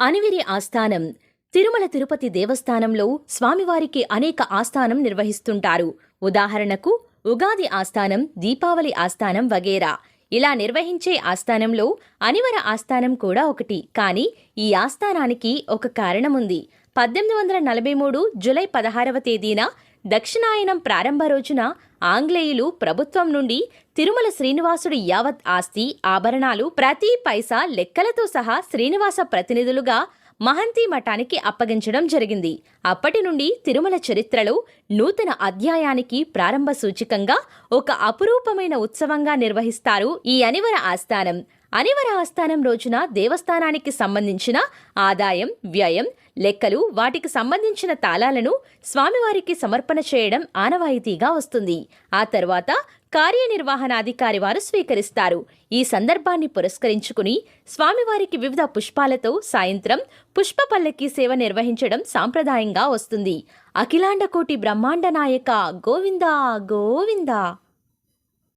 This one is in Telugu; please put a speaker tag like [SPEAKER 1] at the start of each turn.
[SPEAKER 1] అనివిరి ఆస్థానం. తిరుమల తిరుపతి దేవస్థానంలో స్వామివారికి అనేక ఆస్థానం నిర్వహిస్తుంటారు. ఉదాహరణకు ఉగాది ఆస్థానం దీపావళి ఆస్థానం వగేరా. ఇలా నిర్వహించే ఆస్థానంలో అనివర ఆస్థానం కూడా ఒకటి. కానీ ఈ ఆస్థానానికి ఒక కారణముంది. పద్దెనిమిది వందల నలభై మూడు జులై పదహారవ తేదీన దక్షిణాయనం ప్రారంభ రోజున ఆంగ్లేయులు ప్రభుత్వం నుండి తిరుమల శ్రీనివాసుడి యావత్ ఆస్తి ఆభరణాలు ప్రతి పైసా లెక్కలతో సహా శ్రీనివాస ప్రతినిధులుగా మహంతి మఠానికి అప్పగించడం జరిగింది. అప్పటి నుండి తిరుమల చరిత్రలో నూతన అధ్యాయానికి ప్రారంభ సూచికంగా ఒక అపురూపమైన ఉత్సవంగా నిర్వహిస్తారు ఈ అనివర ఆస్థానం. అనివర ఆస్థానం రోజున దేవస్థానానికి సంబంధించిన ఆదాయం వ్యయం లెక్కలు వాటికి సంబంధించిన తాళాలను స్వామివారికి సమర్పణ చేయడం ఆనవాయితీగా వస్తుంది. ఆ తర్వాత కార్యనిర్వహణాధికారి వారు స్వీకరిస్తారు. ఈ సందర్భాన్ని పురస్కరించుకుని స్వామివారికి వివిధ పుష్పాలతో సాయంత్రం పుష్ప పల్లకి సేవ నిర్వహించడం సాంప్రదాయంగా వస్తుంది. అఖిలాండకోటి బ్రహ్మాండ నాయక గోవిందా గోవిందా!